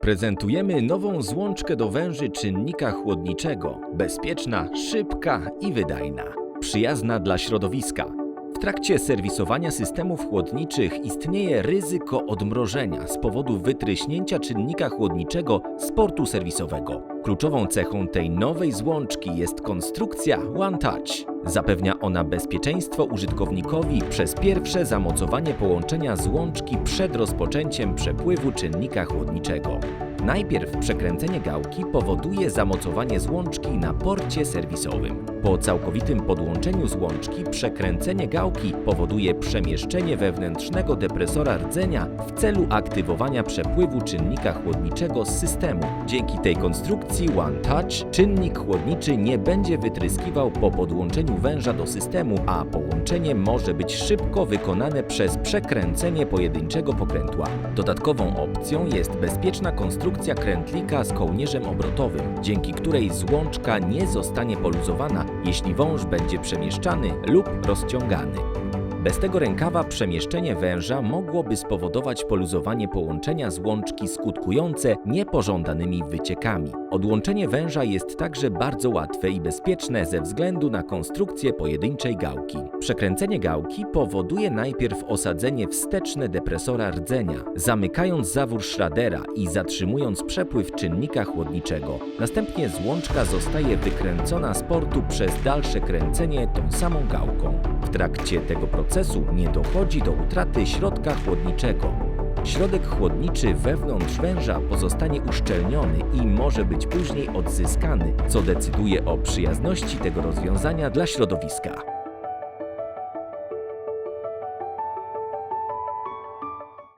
Prezentujemy nową złączkę do węży czynnika chłodniczego. Bezpieczna, szybka i wydajna. Przyjazna dla środowiska. Trakcie serwisowania systemów chłodniczych istnieje ryzyko odmrożenia z powodu wytryśnięcia czynnika chłodniczego z portu serwisowego. Kluczową cechą tej nowej złączki jest konstrukcja One Touch. Zapewnia ona bezpieczeństwo użytkownikowi przez pierwsze zamocowanie połączenia złączki przed rozpoczęciem przepływu czynnika chłodniczego. Najpierw przekręcenie gałki powoduje zamocowanie złączki na porcie serwisowym. Po całkowitym podłączeniu złączki przekręcenie gałki powoduje przemieszczenie wewnętrznego depresora rdzenia w celu aktywowania przepływu czynnika chłodniczego z systemu. Dzięki tej konstrukcji One Touch czynnik chłodniczy nie będzie wytryskiwał po podłączeniu węża do systemu, a połączenie może być szybko wykonane przez przekręcenie pojedynczego pokrętła. Dodatkową opcją jest bezpieczna konstrukcja krętlika z kołnierzem obrotowym, dzięki której złączka nie zostanie poluzowana, jeśli wąż będzie przemieszczany lub rozciągany. Bez tego rękawa przemieszczenie węża mogłoby spowodować poluzowanie połączenia złączki skutkujące niepożądanymi wyciekami. Odłączenie węża jest także bardzo łatwe i bezpieczne ze względu na konstrukcję pojedynczej gałki. Przekręcenie gałki powoduje najpierw osadzenie wsteczne depresora rdzenia, zamykając zawór Schradera i zatrzymując przepływ czynnika chłodniczego. Następnie złączka zostaje wykręcona z portu przez dalsze kręcenie tą samą gałką. W trakcie tego procesu nie dochodzi do utraty środka chłodniczego. Środek chłodniczy wewnątrz węża pozostanie uszczelniony i może być później odzyskany, co decyduje o przyjazności tego rozwiązania dla środowiska.